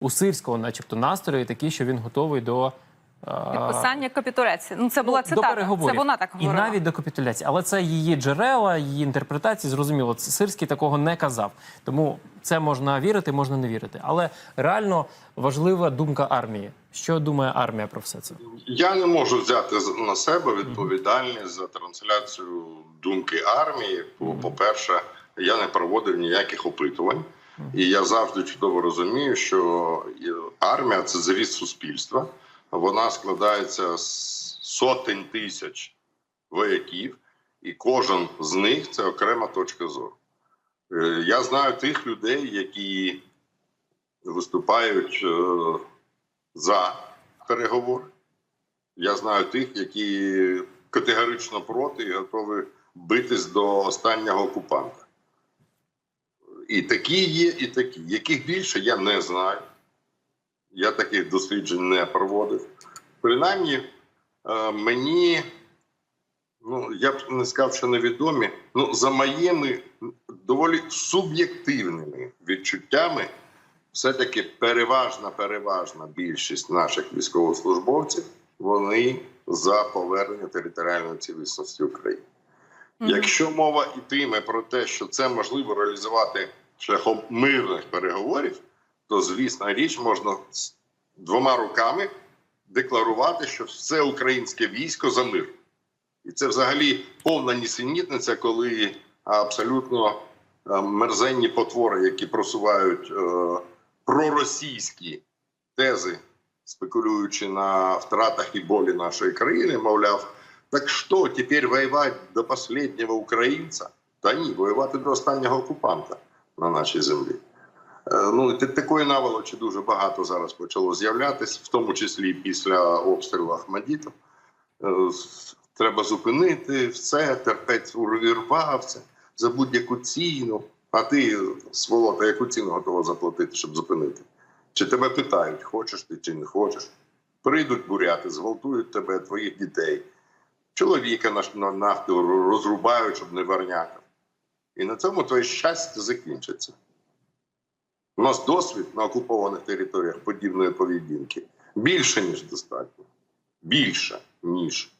у сирського, начебто, настрої такі, що він готовий до. е, Підписання капітуляції. Ну це була до цитата. переговорів. Це вона так і навіть до капітуляції. Але це її джерела, її інтерпретації. Зрозуміло, Сирський такого не казав. Тому це можна вірити, можна не вірити. Але реально важлива думка армії. Що думає армія про все це? Я не можу взяти з- на себе відповідальність за трансляцію думки армії. По-перше, я не проводив ніяких опитувань, і я завжди чудово розумію, що е, армія це зріст суспільства. Вона складається з сотень тисяч вояків, і кожен з них це окрема точка зору. Е, Я знаю тих людей, які виступають е, за переговори. Я знаю тих, які категорично проти і готові битись до останнього окупанта. І такі є, і такі. Яких більше, я не знаю. Я таких досліджень не проводив. Принаймні, е, мені, ну, я б не сказав, що невідомі, ну, за моїми доволі суб'єктивними відчуттями, все-таки переважна, переважна більшість наших військовослужбовців вони за повернення територіальної цілісності України. Якщо мова йтиме про те, що це можливо реалізувати шляхом мирних переговорів, то звісна річ можна двома руками декларувати, що все українське військо за мир. І це взагалі повна нісенітниця, коли абсолютно е, мерзенні потвори, які просувають е, проросійські тези, спекулюючи на втратах і болі нашої країни, мовляв, так що тепер воювати до останнього українця? Та ні, воювати до останнього окупанта на нашій землі. Е, Ну, такої наволочі дуже багато зараз почало з'являтися, в тому числі після обстрілу Ахмадіту. Е, Треба зупинити все, терпець урвався за будь-яку ціну. А ти, сволота, яку ціну готова заплатити, щоб зупинити? Чи тебе питають, хочеш ти чи не хочеш? Прийдуть буряти, зґвалтують тебе, твоїх дітей. Чоловіка на, на нафту розрубають, щоб не варнякав. І на цьому твоє щастя закінчиться. У нас досвід на окупованих територіях подібної поведінки більше, ніж достатньо. Більше, ніж